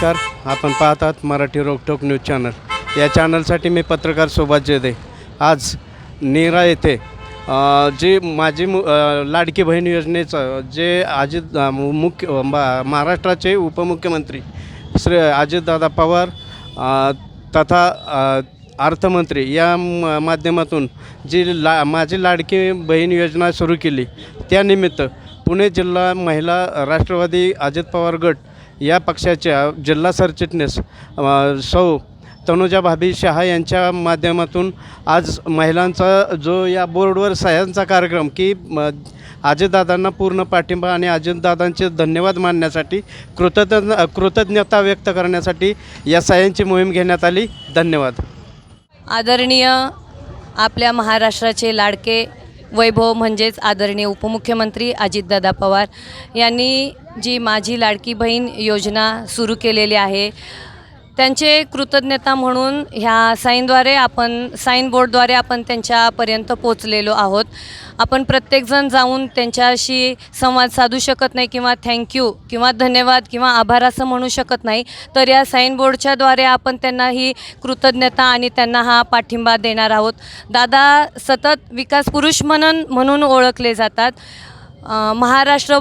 नमस्कार. आपण पाहतात मराठी रोकटोक न्यूज चॅनल. या चॅनलसाठी मी पत्रकार सुभाष जेदे आज नीरा येथे जे माझी मु लाडकी बहीण योजनेचं जे अजित मु- मुख्य मा- महाराष्ट्राचे उपमुख्यमंत्री श्री अजितदादा पवार तथा अर्थमंत्री या म- माध्यमातून जी ला माझी लाडकी बहीण योजना सुरू केली. त्यानिमित्त पुणे जिल्हा महिला राष्ट्रवादी अजित पवार गट या पक्षाच्या जिल्हा सरचिटणीस सौ तनुजा भाभी शहा यांच्या माध्यमातून आज महिलांचा जो या बोर्डवर सह्यांचा कार्यक्रम की म अजितदादांना पूर्ण पाठिंबा आणि अजितदादांचे धन्यवाद मानण्यासाठी कृतज्ञ कृतज्ञता व्यक्त करण्यासाठी या सह्यांची मोहीम घेण्यात आली. धन्यवाद. आदरणीय आपल्या महाराष्ट्राचे लाडके वैभव म्हणजेच आदरणीय उपमुख्यमंत्री अजितदादा पवार यांनी जी माझी लाडकी बहीण योजना सुरू केलेली आहे त्यांचे कृतज्ञता म्हणून ह्या साईनद्वारे आपण साईन बोर्डद्वारे आपण त्यांच्यापर्यंत पोचलेलो आहोत. आपण प्रत्येकजण जाऊन त्यांच्याशी संवाद साधू शकत नाही किंवा थँक्यू किंवा धन्यवाद किंवा आभार असं म्हणू शकत नाही. तर या साईन बोर्डच्याद्वारे आपण त्यांना ही कृतज्ञता आणि त्यांना हा पाठिंबा देणार आहोत. दादा सतत विकास पुरुष म्हणून म्हणून ओळखले जातात. महाराष्ट्र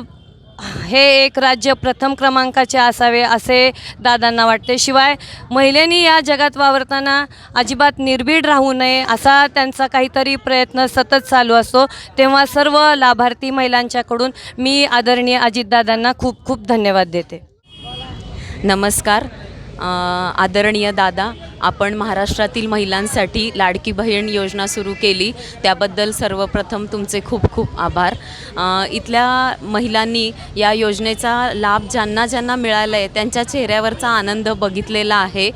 हे एक राज्य प्रथम क्रमांकाचे असावे असे दादांना वाटते. शिवाय महिलेनी या जगात वावरताना अजिबात निर्भीड राहू नये असा त्यांचा काहीतरी प्रयत्न सतत चालू असतो. तेव्हा सर्व लाभार्थी महिलांच्याकडून मी आदरणीय अजितदादांना खूप खूप धन्यवाद देते. नमस्कार. आदरणीय दादा आपण महाराष्ट्रातील महिलांसाठी लाडकी बहीण योजना सुरू केली. त्याबद्दल सर्वप्रथम तुमचे खूप खूप आभार. इथल्या महिलांनी या योजनेचा लाभ ज्यांना ज्यांना मिळाला आहे त्यांच्या चेहऱ्यावरचा आनंद बघितलेला आहे.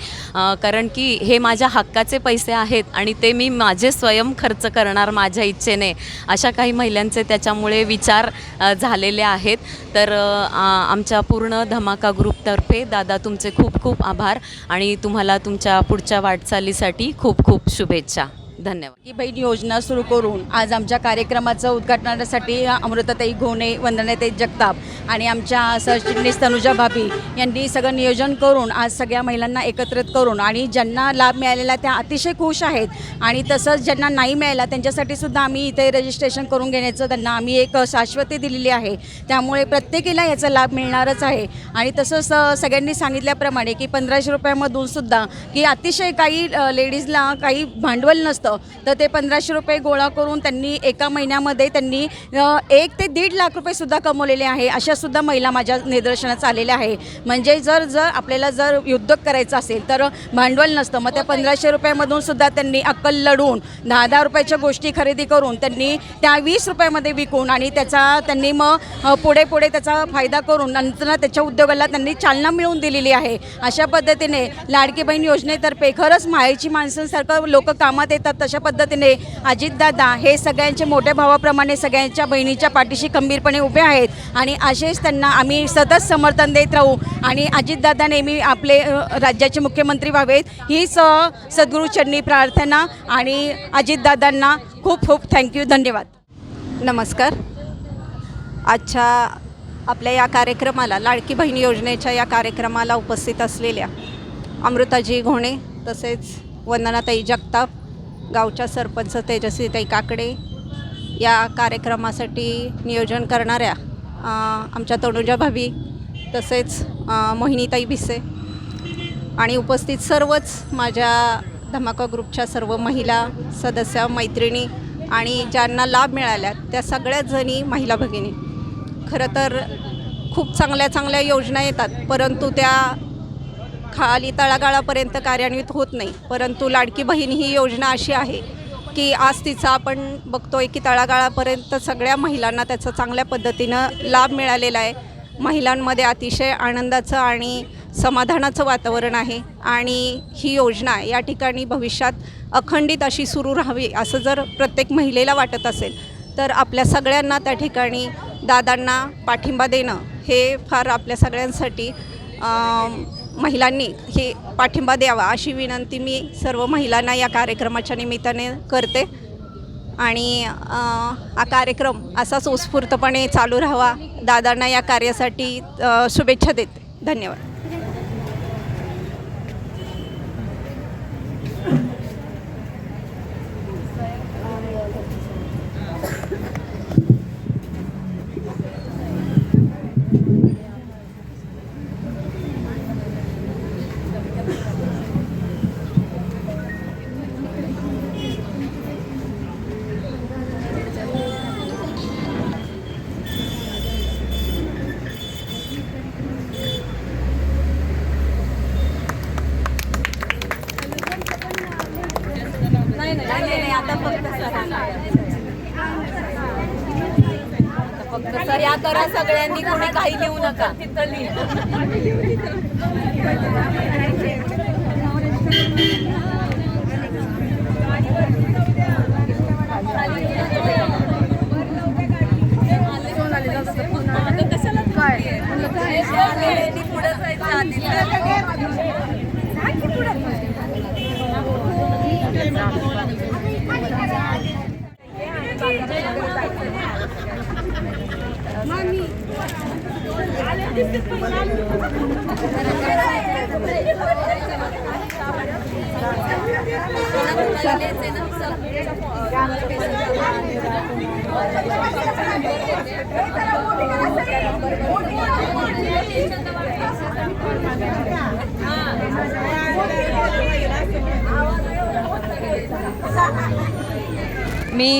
कारण की हे माझ्या हक्काचे पैसे आहेत आणि ते मी माझे स्वयं खर्च करणार माझ्या इच्छेने अशा काही महिलांचे त्याच्यामुळे विचार झालेले आहेत. तर आमच्या पूर्ण धमाका ग्रुपतर्फे दादा तुमचे खूप खूप आभार आणि तुम्हाला तुमच्या पुढच्या वाटचालीसाठी खूप खूप शुभेच्छा. धन्यवाद. ही बहीण योजना सुरू करून आज आमच्या कार्यक्रमाचं उद्घाटनासाठी अमृताताई घोणे वंदनाताई जगताप आणि आमच्या सरचिटणीस तनुजा भाभी यांनी सगळं नियोजन करून आज सगळ्या महिलांना एकत्रित करून आणि ज्यांना लाभ मिळालेला त्या अतिशय खुश आहेत. आणि तसंच ज्यांना नाही मिळाला त्यांच्यासाठी सुद्धा आम्ही इथे रजिस्ट्रेशन करून घेण्याचं त्यांना आम्ही एक शाश्वती दिलेली आहे. त्यामुळे प्रत्येकीला याचा लाभ मिळणारच आहे. आणि तसंच सगळ्यांनी सांगितल्याप्रमाणे की पंधराशे रुपयामधून सुद्धा की अतिशय काही लेडीजला काही भांडवल नसतं. तर ते पंधराशे रुपये गोळा करून त्यांनी एका महिन्यामध्ये त्यांनी एक ते दीड लाख रुपये सुद्धा कमवलेले आहे अशा सुद्धा महिला माझ्या निदर्शनास आलेल्या आहे. म्हणजे जर जर आपल्याला जर उद्योग करायचा असेल तर भांडवल नसतं. मग त्या पंधराशे रुपयामधून सुद्धा त्यांनी अक्कल लढून दहा दहा रुपयाच्या गोष्टी खरेदी करून त्यांनी त्या वीस रुपयामध्ये विकून आणि त्याचा त्यांनी मग पुढे पुढे त्याचा फायदा करून नंतर त्याच्या उद्योगाला त्यांनी चालना मिळवून दिलेली आहे. अशा पद्धतीने लाडकी बहीण योजनेतर्फे खरंच मायेची माणसांसारखं लोक कामात येतात. तशा पद्धतीने अजितदादा हे सगळ्यांचे मोठ्या भावाप्रमाणे सगळ्यांच्या बहिणीच्या पाठीशी खंबीरपणे उभे आहेत. आणि असेच त्यांना आम्ही सतत समर्थन देत राहू. आणि अजितदादा नेहमी आपले राज्याचे मुख्यमंत्री व्हावेत. हीच अ, सद्गुरूचरणी प्रार्थना आणि अजितदादांना खूप खूप थँक्यू धन्यवाद. नमस्कार. आजच्या आपल्या या कार्यक्रमाला लाडकी बहीण योजनेच्या या कार्यक्रमाला उपस्थित असलेल्या अमृताजी घोणे तसेच वंदनाताई जगताप गावच्या सरपंच तेजस्वीताई काकडे या कार्यक्रमासाठी नियोजन करणाऱ्या आमच्या तनुजा भाभी तसेच मोहिनीताई भिसे आणि उपस्थित सर्वच माझ्या धमाका ग्रुपच्या सर्व महिला सदस्य मैत्रिणी आणि ज्यांना लाभ मिळाल्या त्या सगळ्याच जणी महिला भगिनी. खरं तर खूप चांगल्या चांगल्या योजना येतात परंतु त्या खाली तळागाळापर्यंत कार्यान्वित होत नाही. परंतु लाडकी बहीण ही योजना अशी आहे की आज तिचा आपण बघतोय की तळागाळापर्यंत सगळ्या महिलांना त्याचा चांगल्या पद्धतीनं लाभ मिळालेला आहे. महिलांमध्ये अतिशय आनंदाचं आणि समाधानाचं वातावरण आहे आणि ही योजना या ठिकाणी भविष्यात अखंडित अशी सुरू राहावी असं जर प्रत्येक महिलेला वाटत असेल तर आपल्या सगळ्यांना त्या ठिकाणी दादांना पाठिंबा देणं हे फार आपल्या सगळ्यांसाठी महिलांनी हे पाठिंबा द्यावा अशी विनंती मी सर्व महिलांना या कार्यक्रमाच्या निमित्ताने करते. आणि हा कार्यक्रम असाच उत्स्फूर्तपणे चालू राहावा. दादांना या कार्यासाठी शुभेच्छा देते. धन्यवाद. आता फक्त फक्त सह्या करा सगळ्यांनी कोणी काही लिहू नका. मी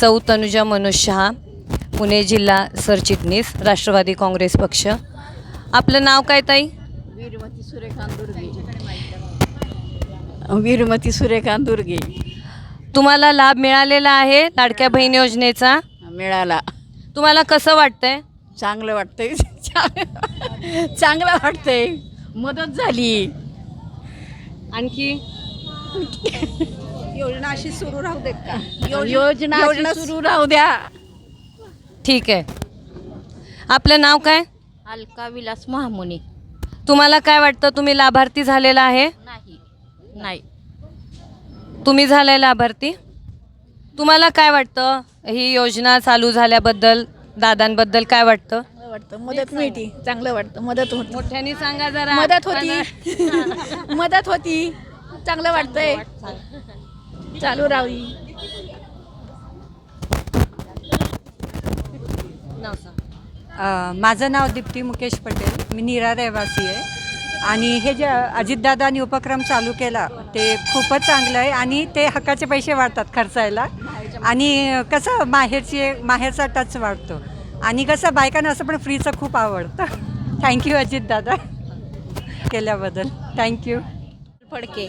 सौ तनुजा मनोज शहा पुणे जिल्हा सरचिटणीस राष्ट्रवादी काँग्रेस पक्ष. आपलं नाव काय ताई? वीरमती सूर्यकांत दुर्गे. वीरमती सूर्यकांत दुर्गे. तुम्हाला लाभ मिळालेला आहे लाडक्या बहीण योजनेचा? मिळाला. तुम्हाला कसं वाटतंय? चांगलं वाटतंय. चांगलं वाटतंय. मदत झाली. आणखी. योजना अशी सुरू राहू देत का? योजना योजना अशी सुरू राहू द्या. ठीक आहे. आपलं नाव काय? अलका विलास महामुनी. तुम्हाला काय वाटतं? तुम्ही लाभार्थी झालेला आहे? नाही. नाही. तुम्ही झालाय लाभार्थी? तुम्हाला काय वाटतं? ही योजना चालू झाल्याबद्दल दादांबद्दल काय वाटतं? वाटतं. मदत मिळते. चांगलं वाटतं. मदत होती. मोठ्याने सांगा जरा. मदत होती. मदत होती. चांगलं वाटतंय. चालू राहावी माझं नाव दीप्ती मुकेश पटेल. मी नीरा रहिवासी आहे. आणि हे जे अजितदादांनी उपक्रम चालू केला ते खूपच चांगलं आहे आणि ते हक्काचे पैसे वाढतात खर्चायला. आणि कसं माहेरची माहेरचा टच वाढतो. आणि कसं बायकांना असं पण फ्रीचं खूप आवडतं. थँक्यू अजितदादा केल्याबद्दल. Thank you Phadke.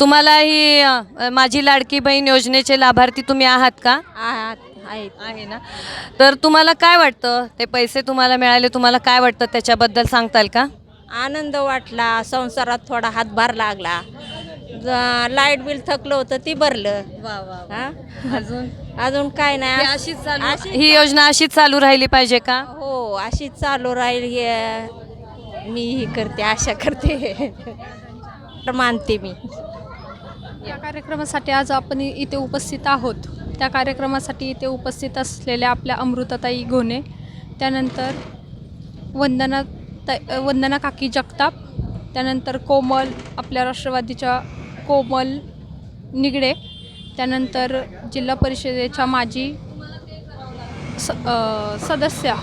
तुम्हाला ही अ, माझी लाडकी बहीण योजनेचे लाभार्थी तुम्ही आहात का? आहात आहे ना? तर तुम्हाला काय वाटतं? ते पैसे तुम्हाला मिळाले तुम्हाला काय वाटतं? त्याच्याबद्दल सांगताल का? आनंद वाटला संसारात थोडा हातभार लागला. ज- लाइट बिल थकलं होतं ती भरलं. हा? अजून? अजून काय नाही. अशीच चालू ही योजना अशीच चालू राहिली पाहिजे का? हो अशीच चालू राहील हे मी ही करते आशा करते. मानते मी. या कार्यक्रमासाठी आज आपण इथे उपस्थित आहोत. त्या कार्यक्रमासाठी इथे उपस्थित असलेल्या आपल्या अमृताताई घोणे त्यानंतर वंदना त वंदना काकी जगताप त्यानंतर कोमल आपल्या राष्ट्रवादीच्या कोमल निगडे त्यानंतर जिल्हा परिषदेच्या माजी स सदस्या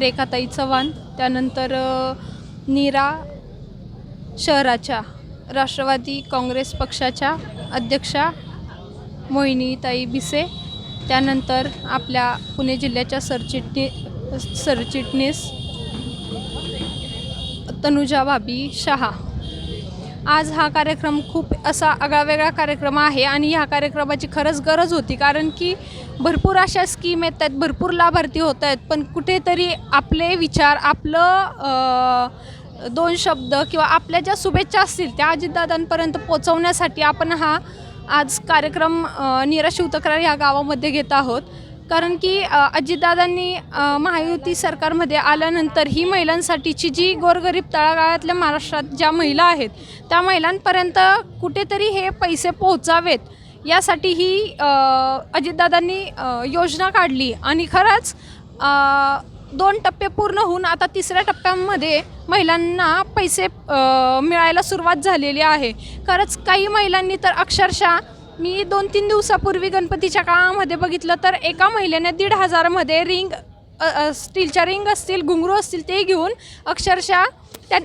रेखाताई चव्हाण त्यानंतर नीरा शहराच्या राष्ट्रवादी काँग्रेस पक्षाच्या अध्यक्षा मोहिनीताई बिसे त्यानंतर आपल्या पुणे जिल्ह्याच्या सरचिटणी सरचिटणीस तनुजा भाभी शहा. आज हा कार्यक्रम खूप असा आगळावेगळा कार्यक्रम आहे आणि ह्या कार्यक्रमाची खरंच गरज होती कारण की भरपूर अशा स्कीम येत आहेत भरपूर लाभार्थी होत आहेत पण कुठेतरी आपले विचार आपलं दोन शब्द किंवा आपल्या ज्या शुभेच्छा असतील त्या अजितदादांपर्यंत पोचवण्यासाठी आपण हा आज कार्यक्रम अ, नीरा शिवतक्रार ह्या गावामध्ये घेत आहोत. कारण की अजितदादांनी महायुती सरकारमध्ये आल्यानंतर ही महिलांसाठीची जी गोरगरीब तळागाळातल्या महाराष्ट्रात ज्या महिला आहेत त्या महिलांपर्यंत कुठेतरी हे पैसे पोहोचावेत यासाठी ही अजितदादांनी योजना काढली. आणि खरंच दोन टप्पे पूर्ण होऊन आता तिसऱ्या टप्प्यामध्ये महिलांना पैसे मिळायला सुरुवात झालेली आहे. खरंच काही महिलांनी तर अक्षरशः मी दोन तीन दिवसापूर्वी गणपतीच्या काळामध्ये बघितलं तर एका महिलेने दीड हजारामध्ये रिंग स्टीलच्या रिंग असतील घुंगरू असतील ते घेऊन अक्षरशः त्या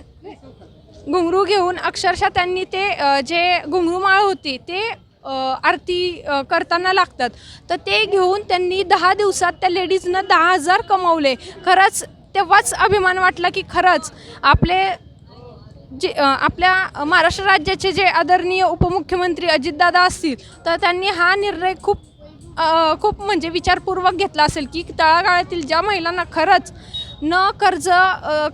घुंगरू घेऊन अक्षरशः त्यांनी ते जे घुंगरू माळ होती ते आरती करताना लागतात. तर ते घेऊन त्यांनी दहा दिवसात त्या लेडीजनं दहा हजार कमवले. खरंच तेव्हाच अभिमान वाटला की खरंच आपले जे आपल्या महाराष्ट्र राज्याचे जे आदरणीय उपमुख्यमंत्री अजितदादा असतील तर त्यांनी हा निर्णय खूप खूप म्हणजे विचारपूर्वक घेतला असेल की तळागाळातील ज्या महिलांना खरंच न कर्ज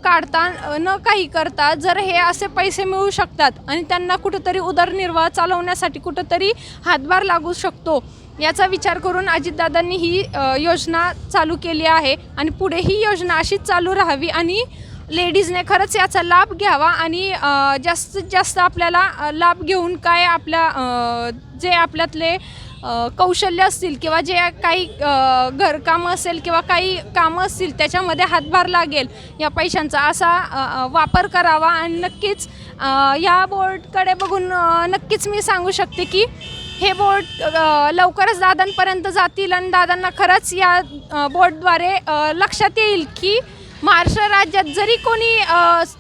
काढता न काही करता जर हे असे पैसे मिळू शकतात आणि त्यांना कुठंतरी उदरनिर्वाह चालवण्यासाठी कुठंतरी हातभार लागू शकतो याचा विचार करून अजितदादांनी ही योजना चालू केली आहे आणि पुढे ही योजना अशीच चालू राहावी आणि लेडीजने खरंच याचा लाभ घ्यावा आणि जास्तीत जास्त आपल्याला लाभ घेऊन काय आपल्या जे आपल्यातले कौशल्य असतील किंवा जे काही घरकामं असेल किंवा काही कामं असतील त्याच्यामध्ये हातभार लागेल या पैशांचा असा वापर करावा. आणि नक्कीच या बोर्डकडे बघून नक्कीच मी सांगू शकते की हे बोर्ड लवकरच दादांपर्यंत जातील आणि दादांना खरंच या बोर्डद्वारे लक्षात येईल की महाराष्ट्र राज्यात जरी कोणी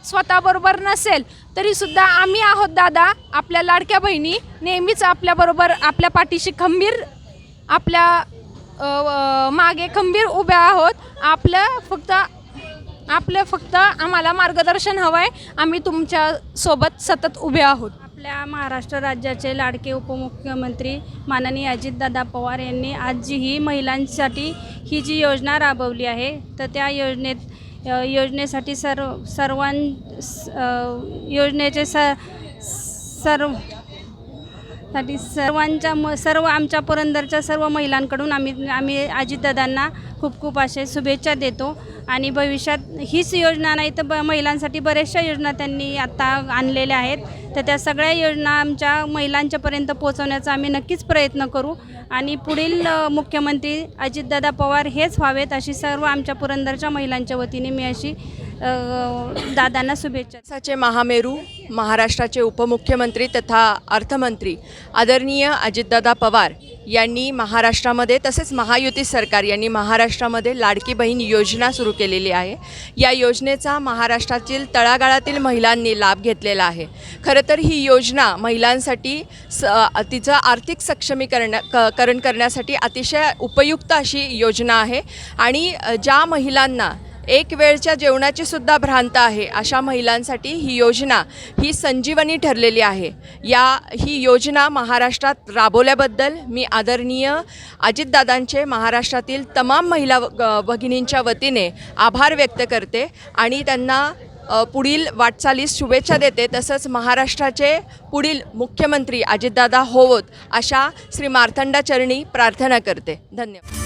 स्वतःबरोबर नसेल तरीसुद्धा आम्ही आहोत दादा आपल्या लाडक्या बहिणी. नेहमीच आपल्याबरोबर आपल्या पाठीशी खंबीर आपल्या मागे खंबीर उभ्या आहोत. आपलं फक्त आपलं फक्त आम्हाला मार्गदर्शन हवं आहे आम्ही तुमच्यासोबत सतत उभे आहोत. आपल्या महाराष्ट्र राज्याचे लाडके उपमुख्यमंत्री माननीय अजितदादा पवार यांनी आज जी ही महिलांसाठी ही जी योजना राबवली आहे तर त्या योजनेत योजनेसाठी सर्व सर्वां स- योजनेचे स सर्वसाठी सर्वांच्या म सर्व आमच्या पुरंदरच्या सर्व महिलांकडून आम्ही आम्ही अजितदादांना खूप खूप असे शुभेच्छा देतो आणि भविष्यात हीच योजना नाही तर ब महिलांसाठी बऱ्याचशा योजना त्यांनी आत्ता आणलेल्या आहेत. तर त्या सगळ्या योजना आमच्या महिलांच्यापर्यंत पोहोचवण्याचा आम्ही नक्कीच प्रयत्न करू. आणि पुढील मुख्यमंत्री अजितदादा पवार हेच व्हावेत अशी सर्व आमच्या पुरंदरच्या महिलांच्या वतीने मी अशी दादांना शुभेच्छा. साचे महामेरू महाराष्ट्राचे उपमुख्यमंत्री तथा अर्थमंत्री आदरणीय अजितदादा पवार यांनी महाराष्ट्रामध्ये तसेच महायुती सरकार यांनी महाराष्ट्रामध्ये लाडकी बहीण योजना सुरू केलेली आहे. या योजनेचा महाराष्ट्रातील तळागाळातील महिलांनी लाभ घेतलेला आहे. खरं तर ही योजना महिलांसाठी स तिचं आर्थिक सक्षमीकरण क करण करण्यासाठी अतिशय उपयुक्त अशी योजना आहे आणि ज्या महिलांना एक वेळच्या जेवणाची सुद्धा भ्रांत आहे. अशा महिलांसाठी ही योजना ही संजीवनी ठरलेली आहे. या ही योजना महाराष्ट्रात राबवल्याबद्दल मी आदरणीय अजितदादांचे महाराष्ट्रातील तमाम महिला भगिनींच्या वतीने आभार व्यक्त करते आणि त्यांना पुढील वाटचालीस शुभेच्छा देते. तसंच महाराष्ट्राचे पुढील मुख्यमंत्री अजितदादा होवोत अशा श्री मार्तंडाचरणी प्रार्थना करते. धन्यवाद.